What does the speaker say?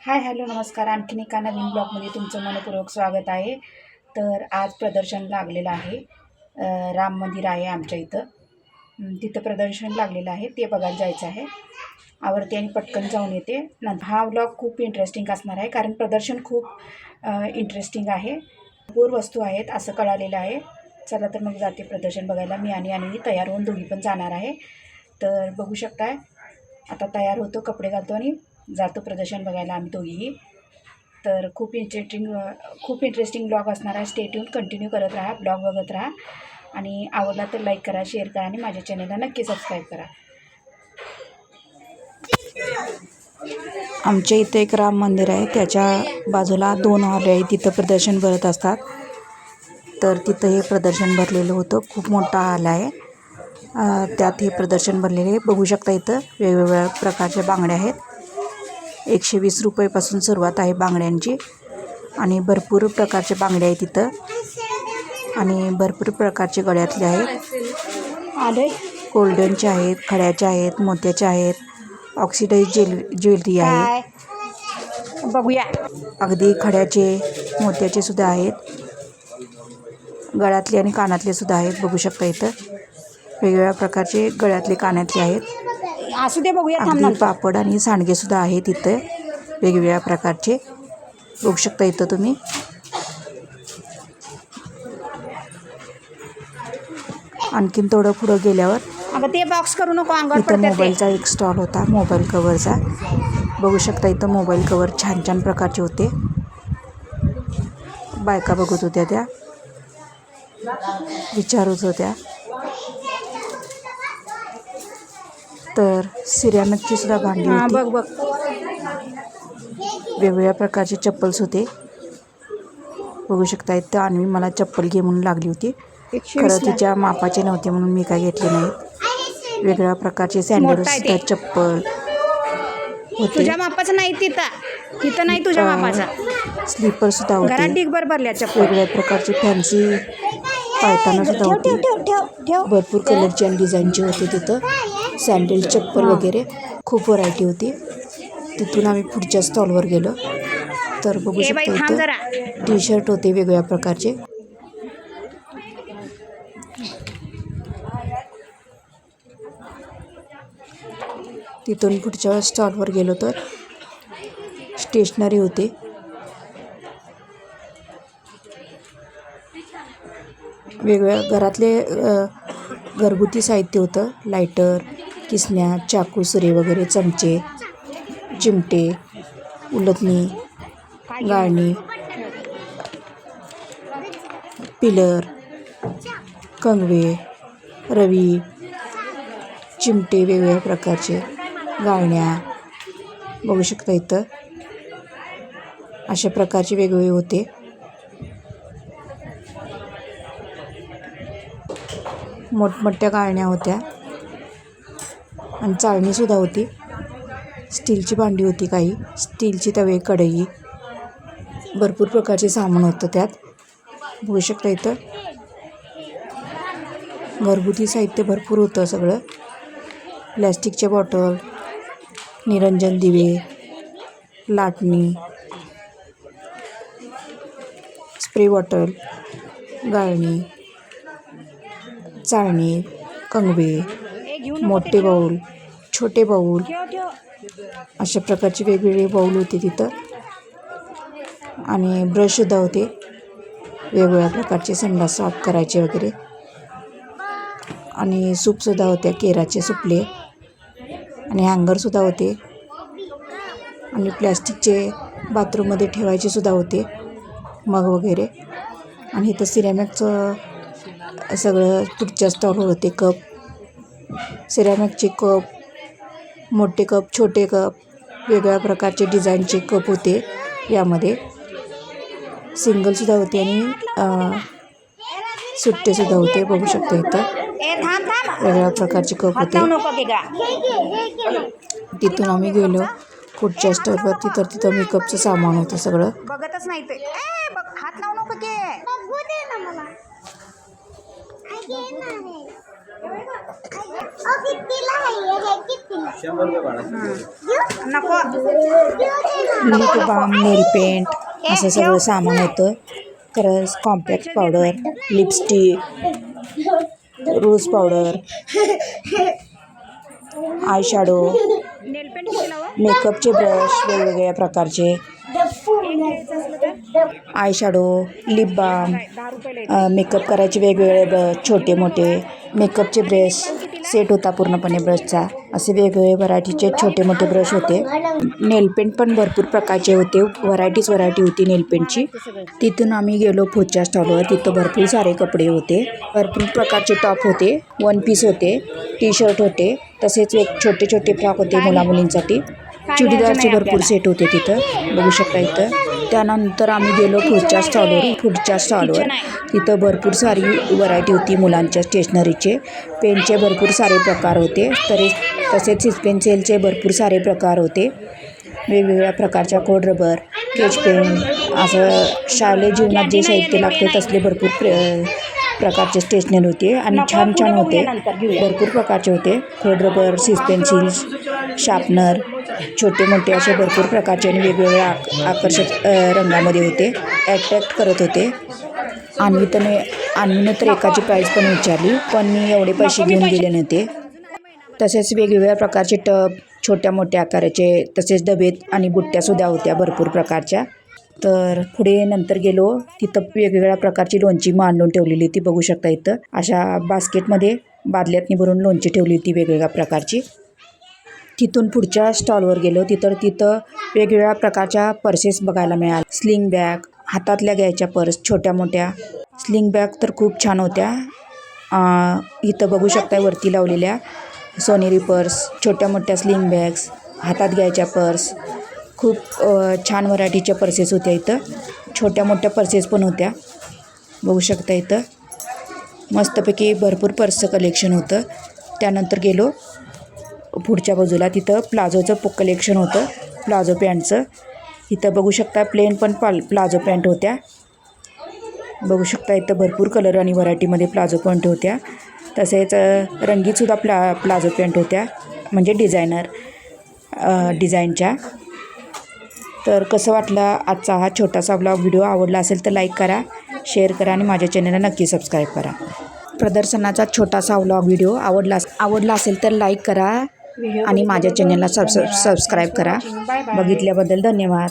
Hi hello नमस्कार. आणखीन एका नवीन ब्लॉगमध्ये तुमचं मनपूर्वक स्वागत आहे. तर आज प्रदर्शन लागलेलं आहे. राम मंदिर आहे आमच्या इथं. तिथं प्रदर्शन लागलेलं आहे. ते बघायला जायचं आहे. आवडते आणि पटकन जाऊन येते. नंतर हा ब्लॉग खूप इंटरेस्टिंग असणार आहे कारण प्रदर्शन खूप इंटरेस्टिंग आहे. भरपूर वस्तू आहेत असं कळालेलं आहे. चला तर मग जाते प्रदर्शन बघायला. मी आणि आणि तयार होऊन दोघी पण जाणार आहे. तर बघू शकताय. आता तयार होतो कपडे घालतो आणि जातो प्रदर्शन बघायला आम्ही दोघीही. तर खूप इंटरेस्टिंग खूप इंटरेस्टिंग ब्लॉग असणार आहे. स्टेट येऊन कंटिन्यू करत राहा ब्लॉग बघत राहा. आणि आवडला तर लाईक करा शेअर करा आणि माझ्या चॅनलला नक्की सबस्क्राईब करा. आमच्या इथं एक राम मंदिर आहे. त्याच्या बाजूला दोन हॉले आहे तिथं प्रदर्शन भरत असतात. तर तिथं हे प्रदर्शन भरलेलं होतं. खूप मोठा हॉल आहे. त्यात हे प्रदर्शन भरलेले आहे. बघू शकता इथं वेगवेगळ्या प्रकारच्या बांगड्या आहेत. एकशे वीस रुपयेपासून सुरुवात आहे बांगड्यांची. आणि भरपूर प्रकारच्या बांगड्या आहेत तिथं आणि भरपूर प्रकारचे गळ्यातले आहेत. आले. गोल्डनचे आहेत खड्याचे आहेत मोत्याचे आहेत. ऑक्सिडाईज ज्वेल ज्वेलरी आहे. बघूया. अगदी खड्याचे मोत्याचे सुद्धा आहेत. गळ्यातले आणि कानातले सुद्धा आहेत. बघू शकता इथं. वेगवेगळ्या प्रकारचे गळ्यातले कानातले आहेत. असू दे बघूया अगदी. पापड आणि सांडगे सुद्धा आहेत इथं. वेगवेगळ्या प्रकारचे. बघू शकता इथं तुम्ही. आणखीन थोडं पुढं गेल्यावर अगं ते बॉक्स करू नको अंगावर इथं. मोबाईलचा एक स्टॉल होता मोबाईल कवरचा बघू शकता इथं मोबाईल कवर छान छान प्रकारचे होते. बायका बघत होत्या त्या. विचारत होत्या. तर सिरॅमिकची सुद्धा भांडी होती. बघ बघ. वेगवेगळ्या प्रकारचे चप्पल्स होते. बघू शकता इथं अन्वी मला चप्पल घे म्हणून लागली होती. खरं. तिच्या मापाचे नव्हते म्हणून मी काय घेतले नाहीत. वेगवेगळ्या प्रकारचे सँडल्स. चप्पल होते. तुझ्या मापाचं नाही तिथं. तिथं नाही तुझ्या मापाचा. स्लीपर सुद्धा होते. ढीगभर भरल्या चप्पल. वेगवेगळ्या प्रकारचे फॅन्सी पायताना सुद्धा होती. ठेव ठेव ठेव. भरपूर कलरचे आणि डिझाईनचे होते तिथं. सँडल चप्पल वगैरे खूप व्हरायटी होती. तिथून आम्ही पुढच्या स्टॉलवर गेलो. तर बघू शकता इथं टी शर्ट होते वेगवेगळ्या प्रकारचे. तिथून पुढच्या स्टॉलवर गेलो तर स्टेशनरी होते. वेगवेगळ्या घरातले घरगुती साहित्य होतं. लायटर किसण्या चाकू सुरे वगैरे चमचे चिमटे उलटणी गाळणी पिलर कंगवे रवी चिमटे वेगवेगळ्या प्रकारचे गाळण्या. बघू शकता इथं अशा प्रकारचे वेगवेगळे होते. मोठमोठ्या गाळण्या होत्या. आणि चाळणीसुद्धा होती. स्टीलची भांडी होती काही. स्टीलची तवे कढई भरपूर प्रकारचे सामान होतं त्यात. बघू शकता इथं. घरगुती साहित्य भरपूर होतं सगळं. प्लॅस्टिकचे बॉटल निरंजन दिवे लाटणी स्प्रे बॉटल गाळणी चाळणी कंगवे मोठे. बाऊल छोटे बाऊल. अशा प्रकारचे वेगवेगळे बाऊल होते तिथं. आणि ब्रशसुद्धा होते. वेगवेगळ्या प्रकारचे संडास साफ करायचे वगैरे. आणि सूपसुद्धा होत्या केराचे सुपले. आणि हँगरसुद्धा होते. आणि प्लॅस्टिकचे बाथरूममध्ये ठेवायचे सुद्धा होते. मग वगैरे. आणि इथं सिरॅमिकचं सगळं पुढच्या स्टॉलवर होते कप. सिरॅमिकचे कप मोठे कप छोटे कप वेगवेगळ्या प्रकारचे डिझाईनचे कप होते. यामध्ये सिंगलसुद्धा होते आणि सुट्टेसुद्धा होते. बघू शकता इथं. वेगवेगळ्या प्रकारचे कप हात. तिथून आम्ही गेलो. पुढच्या स्टॉलवर तिथं तिथं मेकअपचं सामान होतं सगळं. बघतच नाही ते. ए बघ हात लावू नको लिप बाम नेल पेंट असं सगळं सामान होतं. खरंच compact powder lipstick rose powder eye shadow मेकअपचे ब्रश वेगवेगळ्या प्रकारचे. Eye shadow lip balm makeup करायचे वेगवेगळे ब्रश छोटे मोठे मेकअपचे ब्रश सेट होता पूर्णपणे ब्रशचा. असे वेगवेगळे व्हरायटीचे छोटे मोठे ब्रश होते. नेलपेंट पण भरपूर प्रकारचे होते. व्हरायटीज व्हरायटी होती नेलपेंटची तिथून आम्ही गेलो पुढच्या स्टॉलवर. तिथं भरपूर सारे कपडे होते. भरपूर प्रकारचे टॉप होते. वन पीस होते. टी शर्ट होते. तसेच एक छोटे छोटे फ्रॉक होते मुला मुलींसाठी चुडीदारचे भरपूर सेट होते तिथं. बघू शकता इथं. त्यानंतर आम्ही गेलो पुढच्या स्टॉलवर पुढच्या स्टॉलवर. तिथं भरपूर सारी व्हरायटी होती मुलांच्या स्टेशनरीचे पेनचे भरपूर सारे प्रकार होते. तरी तसेच सिस पेन्सिलचे भरपूर सारे प्रकार होते. वेगवेगळ्या प्रकारच्या कोड रबर केच पेन असं शालेय जीवनात जे साहित्य लागते तसले भरपूर प्र प्रकारचे स्टेशनरी होते आणि छान छान होते. भरपूर प्रकारचे होते. खोड रबर सिस पेन्सिल्स शार्पनर छोटे मोठे असे भरपूर प्रकारचे आणि वेगवेगळ्या आक आकर्षक रंगामध्ये होते. ॲट्रॅक्ट करत होते. अन्वितने अन्वीनं तर एकाची प्राईस पण विचारली पण मी एवढे पैसे घेऊन गेले नव्हते. तसेच वेगवेगळ्या प्रकारचे टब छोट्या मोठ्या आकाराचे तसेच डबे आणि बुट्ट्यासुद्धा होत्या भरपूर प्रकारच्या. तर पुढे नंतर गेलो तिथं वेगवेगळ्या प्रकारची लोणची मांडून ठेवलेली होती बघू शकता इथं. अशा बास्केटमध्ये बादल्यातनी भरून लोणची ठेवली होती वेगवेगळ्या प्रकारची. तिथून पुढच्या स्टॉलवर गेलो तिथं तिथं वेगवेगळ्या प्रकारच्या पर्सेस बघायला मिळाल्या स्लिंग बॅग हातातल्या घ्यायच्या पर्स छोट्या मोठ्या. स्लिंग बॅग तर खूप छान होत्या. इथं बघू शकता वरती लावलेल्या सोनेरी पर्स छोट्या मोठ्या स्लिंग बॅग्स हातात घ्यायच्या पर्स. खूप छान व्हरायटीच्या पर्सेस होत्या इथं. छोट्या मोठ्या पर्सेस पण होत्या. बघू शकता इथं. मस्तपैकी भरपूर पर्सचं कलेक्शन होतं. त्यानंतर गेलो. पुढच्या बाजूला तिथं प्लाझोचं प कलेक्शन होतं. प्लाझो पॅन्टचं. इथं बघू शकता प्लेन पण पाल प्लाझो पॅन्ट होत्या. बघू शकता इथं भरपूर कलर आणि व्हरायटीमध्ये प्लाझो पॅन्ट होत्या. तसेच रंगीतसुद्धा प्ला प्लाझो पॅन्ट होत्या. म्हणजे डिझायनर डिझाईनच्या तर कसं वाटलं आजचा हा छोटासा ब्लॉग व्हिडिओ आवडला असेल तर लाईक करा शेअर करा आणि माझ्या चॅनलला नक्की सबस्क्राईब करा. प्रदर्शनाचा छोटासा व्लॉग व्हिडिओ आवडला आवडला असेल तर लाईक करा आणि माझ्या चॅनलला सबस सबस्क्राईब करा. बघितल्याबद्दल धन्यवाद.